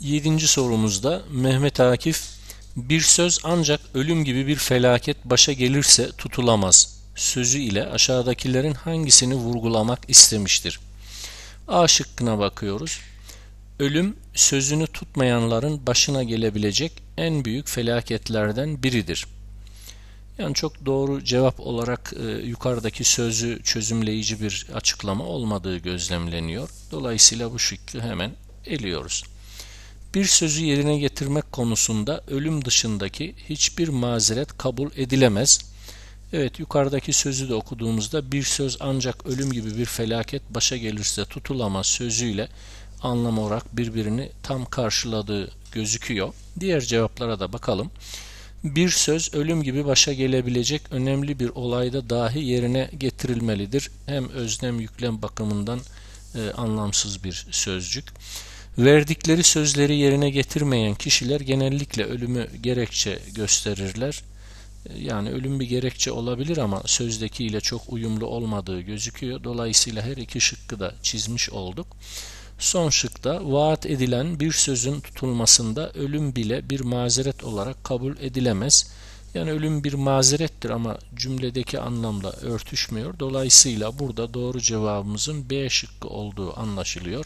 Yedinci sorumuzda Mehmet Akif bir söz ancak ölüm gibi bir felaket başa gelirse tutulamaz sözü ile aşağıdakilerin hangisini vurgulamak istemiştir? A şıkkına bakıyoruz. Ölüm sözünü tutmayanların başına gelebilecek en büyük felaketlerden biridir. Yani çok doğru cevap olarak e, yukarıdaki sözü çözümleyici bir açıklama olmadığı gözlemleniyor. Dolayısıyla bu şıkkı hemen eliyoruz. Bir sözü yerine getirmek konusunda ölüm dışındaki hiçbir mazeret kabul edilemez. Evet yukarıdaki sözü de okuduğumuzda bir söz ancak ölüm gibi bir felaket başa gelirse tutulamaz sözüyle anlam olarak birbirini tam karşıladığı gözüküyor. Diğer cevaplara da bakalım. Bir söz ölüm gibi başa gelebilecek önemli bir olayda dahi yerine getirilmelidir. Hem özlem yüklem bakımından e, anlamsız bir sözcük. Verdikleri sözleri yerine getirmeyen kişiler genellikle ölümü gerekçe gösterirler. E, yani ölüm bir gerekçe olabilir ama sözdekiyle çok uyumlu olmadığı gözüküyor. Dolayısıyla her iki şıkkı da çizmiş olduk. Son şıkta vaat edilen bir sözün tutulmasında ölüm bile bir mazeret olarak kabul edilemez. Yani ölüm bir mazerettir ama cümledeki anlamla örtüşmüyor. Dolayısıyla burada doğru cevabımızın B şıkkı olduğu anlaşılıyor.